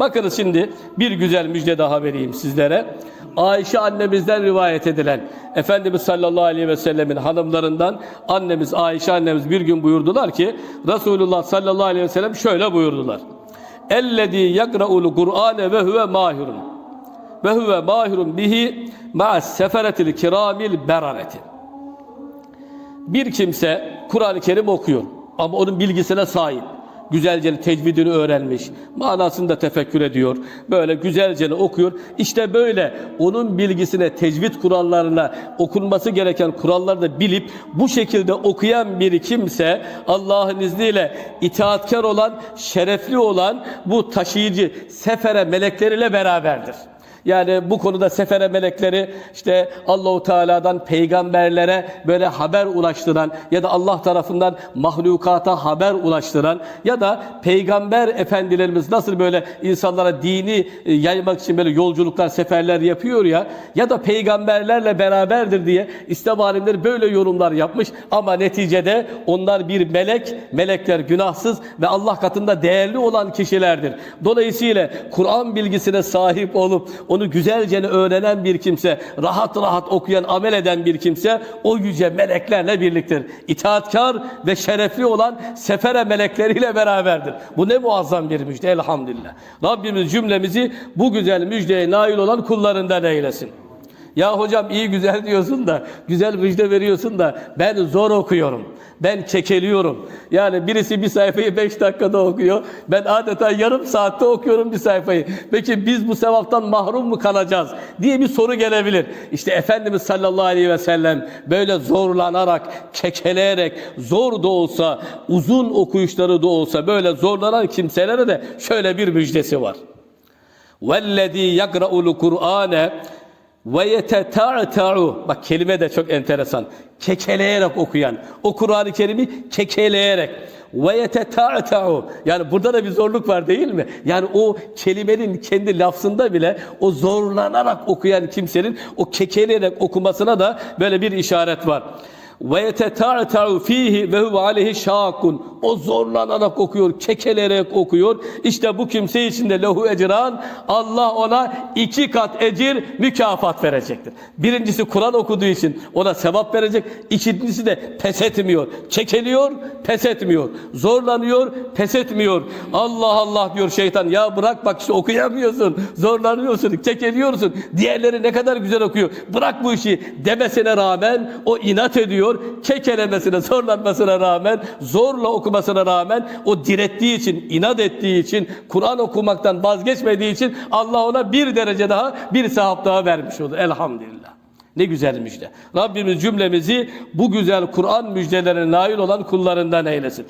Bakınız şimdi bir güzel müjde daha vereyim sizlere. Ayşe annemizden rivayet edilen Efendimiz sallallahu aleyhi ve sellemin hanımlarından annemiz Ayşe annemiz bir gün buyurdular ki Resulullah sallallahu aleyhi ve sellem şöyle buyurdular. Ellezî yakra'ul Kur'ane ve huve mahirun ve huve mahirun bihi ma'as seferetil kiramil berareti. Bir kimse Kur'an-ı Kerim okuyor ama onun bilgisine sahip. Güzelce tecvidini öğrenmiş. Manasını da tefekkür ediyor. Böyle güzelce okuyor. İşte böyle onun bilgisine, tecvid kurallarına, okunması gereken kuralları da bilip bu şekilde okuyan bir kimse Allah'ın izniyle itaatkar olan, şerefli olan bu taşıyıcı sefere melekleriyle beraberdir. Yani bu konuda sefere melekleri işte Allahu Teala'dan peygamberlere böyle haber ulaştıran ya da Allah tarafından mahlukata haber ulaştıran ya da peygamber efendilerimiz nasıl böyle insanlara dini e, yaymak için böyle yolculuklar, seferler yapıyor ya ya da peygamberlerle beraberdir diye İslam alimleri böyle yorumlar yapmış ama neticede onlar bir melek, melekler günahsız ve Allah katında değerli olan kişilerdir. Dolayısıyla Kur'an bilgisine sahip olup onu güzelce öğrenen bir kimse, rahat rahat okuyan, amel eden bir kimse o yüce meleklerle birliktir. İtaatkar ve şerefli olan sefere melekleriyle beraberdir. Bu ne muazzam bir müjde elhamdülillah. Rabbimiz cümlemizi bu güzel müjdeye nail olan kullarından eylesin. Ya hocam iyi güzel diyorsun da, güzel müjde veriyorsun da ben zor okuyorum. Ben kekeliyorum. Yani birisi bir sayfayı beş dakikada okuyor. Ben adeta yarım saatte okuyorum bir sayfayı. Peki biz bu sevaptan mahrum mu kalacağız? diye bir soru gelebilir. İşte Efendimiz sallallahu aleyhi ve sellem böyle zorlanarak, kekeleyerek, zor da olsa, uzun okuyuşları da olsa böyle zorlanan kimselere de şöyle bir müjdesi var. وَالَّذ۪ي يَقْرَأُ الْقُرْآنَ ve yeteta'ta'u bak kelime de çok enteresan. Kekeleyerek okuyan. O Kur'an-ı Kerim'i kekeleyerek ve yeteta'ta'u yani burada da bir zorluk var değil mi? Yani o kelimenin kendi lafzında bile o zorlanarak okuyan kimsenin o kekeleyerek okumasına da böyle bir işaret var ve yeteta'ta'u fihi ve huve aleyhi şakun. O zorlanarak okuyor, kekeleyerek okuyor. İşte bu kimse için de lehu ecran Allah ona iki kat ecir mükafat verecektir. Birincisi Kur'an okuduğu için ona sevap verecek. İkincisi de pes etmiyor. Çekeliyor, pes etmiyor. Zorlanıyor, pes etmiyor. Allah Allah diyor şeytan. Ya bırak bak işte okuyamıyorsun. Zorlanıyorsun, çekeliyorsun. Diğerleri ne kadar güzel okuyor. Bırak bu işi demesine rağmen o inat ediyor ediyor. Kekelemesine, zorlanmasına rağmen, zorla okumasına rağmen o direttiği için, inat ettiği için, Kur'an okumaktan vazgeçmediği için Allah ona bir derece daha, bir sevap daha vermiş oldu. Elhamdülillah. Ne güzel müjde. Rabbimiz cümlemizi bu güzel Kur'an müjdelerine nail olan kullarından eylesin.